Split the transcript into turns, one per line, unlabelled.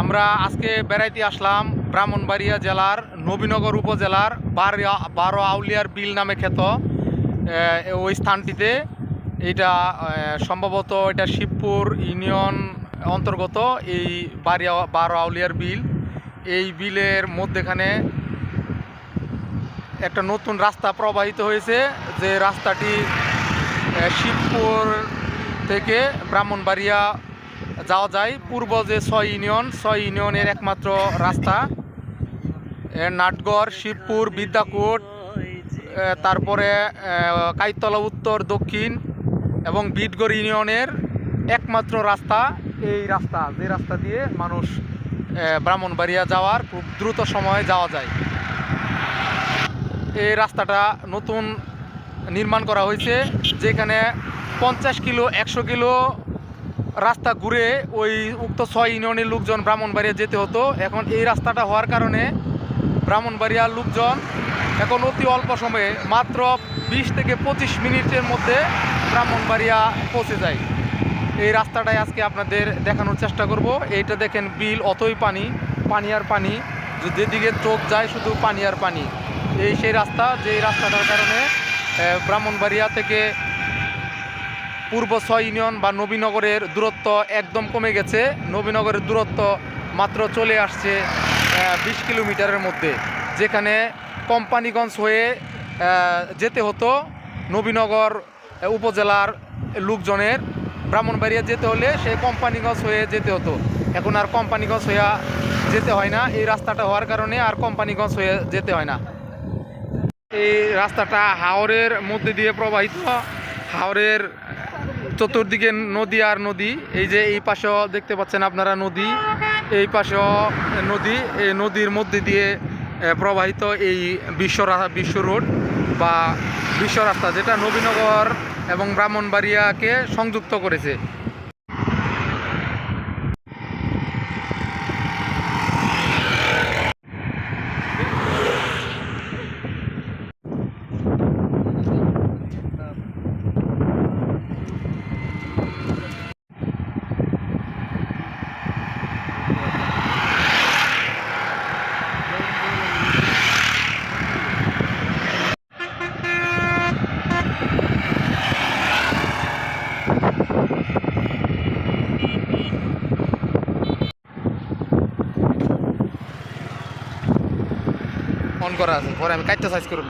আমরা আজকে বেড়াইতে আসলাম ব্রাহ্মণবাড়িয়া জেলার নবীনগর উপজেলার বারো আউলিয়ার বিল নামে খ্যাত ওই স্থানটিতে। এটা সম্ভবত এটা শিবপুর ইউনিয়ন অন্তর্গত এই বারিয়া বারো আউলিয়ার বিল। এই বিলের মধ্যেখানে একটা নতুন রাস্তা প্রবাহিত হয়েছে, যে রাস্তাটি শিবপুর থেকে ব্রাহ্মণবাড়িয়া যাওয়া যায়। পূর্ব যে ছয় ইউনিয়ন, ছয় ইউনিয়নের একমাত্র রাস্তা। নাটগড়, শিবপুর, বিদ্যাকুট তারপরে কাইতলা উত্তর, দক্ষিণ এবং বিটগড় ইউনিয়নের একমাত্র রাস্তা। এই রাস্তা, যে রাস্তা দিয়ে মানুষ ব্রাহ্মণবাড়িয়া যাওয়ার খুব দ্রুত সময়ে যাওয়া যায়। এই রাস্তাটা নতুন নির্মাণ করা হয়েছে, যেখানে পঞ্চাশ কিলো, একশো কিলো রাস্তা ঘুরে ওই উক্ত ছয় ইউনিয়নের লোকজন ব্রাহ্মণবাড়িয়া যেতে হতো। এখন এই রাস্তাটা হওয়ার কারণে ব্রাহ্মণবাড়িয়ার লোকজন এখন অতি অল্প সময়ে মাত্র বিশ থেকে পঁচিশ মিনিটের মধ্যে ব্রাহ্মণবাড়িয়া পৌঁছে যায়। এই রাস্তাটাই আজকে আপনাদের দেখানোর চেষ্টা করব। এইটা দেখেন বিল, অতই পানি পানি আর পানি। যেদিকে চোখ যায় শুধু পানি আর পানি। এই সেই রাস্তা যে রাস্তাটার কারণে ব্রাহ্মণবাড়িয়া থেকে পূর্ব ছয় ইউনিয়ন বা নবীনগরের দূরত্ব একদম কমে গেছে। নবীনগরের দূরত্ব মাত্র চলে আসছে বিশ কিলোমিটারের মধ্যে। যেখানে কোম্পানিগঞ্জ হয়ে যেতে হতো নবীনগর উপজেলার লোকজনের। ব্রাহ্মণবাড়িয়া যেতে হলে সে কোম্পানিগঞ্জ হয়ে যেতে হতো। এখন আর কোম্পানিগঞ্জ হয়ে যেতে হয় না। এই রাস্তাটা হওয়ার কারণে আর কোম্পানিগঞ্জ হয়ে যেতে হয় না। এই রাস্তাটা হাওরের মধ্যে দিয়ে প্রবাহিত। হাওরের চতুর্দিকে নদী আর নদী। এই যে এই পাশেও দেখতে পাচ্ছেন আপনারা নদী। এই পাশেও নদী, এই নদীর মধ্যে দিয়ে প্রবাহিত এই বিশ্ব বিশ্ব রোড বা বিশ্ব রাস্তা যেটা নবীনগর এবং ব্রাহ্মণবাড়িয়াকে সংযুক্ত করেছে। অন করা আছে পরে আমি কাটতে সাইজ করব